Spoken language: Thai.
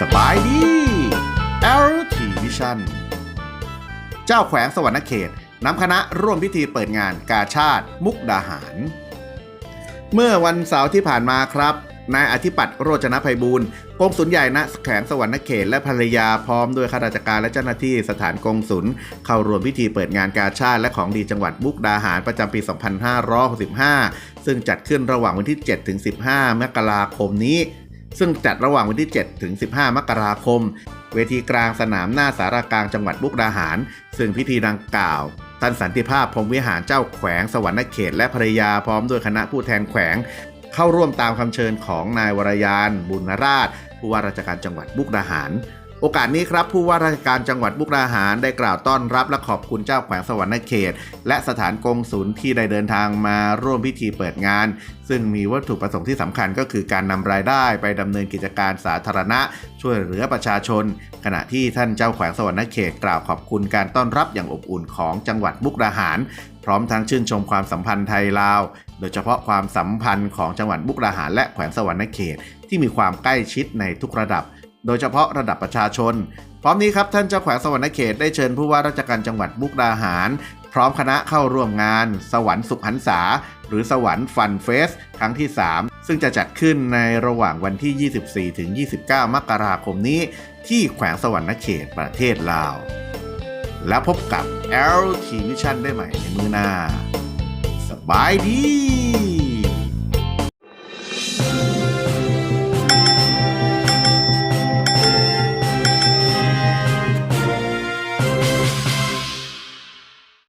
สบายดี LT Vision เจ้าแขวงสวรรณเขตนำคณะร่วมพิธีเปิดงานกาชาติ มุกดาหาร เมื่อวันเสาร์ที่ผ่านมาครับนายอธิปัตย์โรจนภัยบูรณ์กงสุลใหญ่ณแขวงสวรรณเขตและภรรยาพร้อมด้วยข้าราชการและเจ้าหน้าที่สถานกงสุลเข้าร่วมพิธีเปิดงานกาชาติและของดีจังหวัดบุกดาหารประจำปี 2565 ซึ่งจัดขึ้นระหว่างวันที่7-15 มกราคมนี้ ซึ่งจัดระหว่างวันที่ 7 ถึง 15 มกราคม เวทีกลางสนามหน้าสารากลางจังหวัดบุกดาหาร ซึ่งพิธีดังกล่าวท่านสันติภาพพรหมวิหารเจ้าแขวงสวรรค์เขตและภรยาพร้อมด้วยคณะผู้แทนแขวง เข้าร่วมตามคำเชิญของนายวรยาน บุญราชผู้ว่าราชการจังหวัดบุกดาหาร โอกาสนี้ครับผู้ว่าราชการจังหวัดมุกดาหารได้กล่าวต้อนรับและขอบคุณเจ้าแขวงสวรรณเขต และสถานกงศูนย์ที่ได้เดินทางมาร่วมพิธีเปิดงาน ซึ่งมีวัตถุประสงค์ที่สำคัญก็คือการนำรายได้ไปดำเนินกิจการสาธารณะ ช่วยเหลือประชาชน ขณะที่ท่านเจ้าแขวงสวรรณเขตกล่าวขอบคุณการต้อนรับอย่างอบอุ่นของจังหวัดมุกดาหารพร้อมทั้งชื่นชมความสัมพันธ์ไทยลาว โดยเฉพาะความสัมพันธ์ของจังหวัดมุกดาหารและแขวงสวรรณเขต ที่มีความใกล้ชิดในทุกระดับ โดยเฉพาะระดับประชาชน พร้อมนี้ครับท่านเจ้าแขวงสวรรณเขตได้เชิญผู้ว่าราชการจังหวัดมุกดาหาร พร้อมคณะเข้าร่วมงาน สวรรค์สุขหันษา หรือสวรรค์ฟันเฟส ครั้งที่ 3 ซึ่งจะจัดขึ้นในระหว่างวันที่ 24 ถึง 29 มกราคมนี้ ที่แขวงสวรรณเขตประเทศลาว แล้วพบกับ LT Vision ได้ใหม่ในมือหน้า สบายดี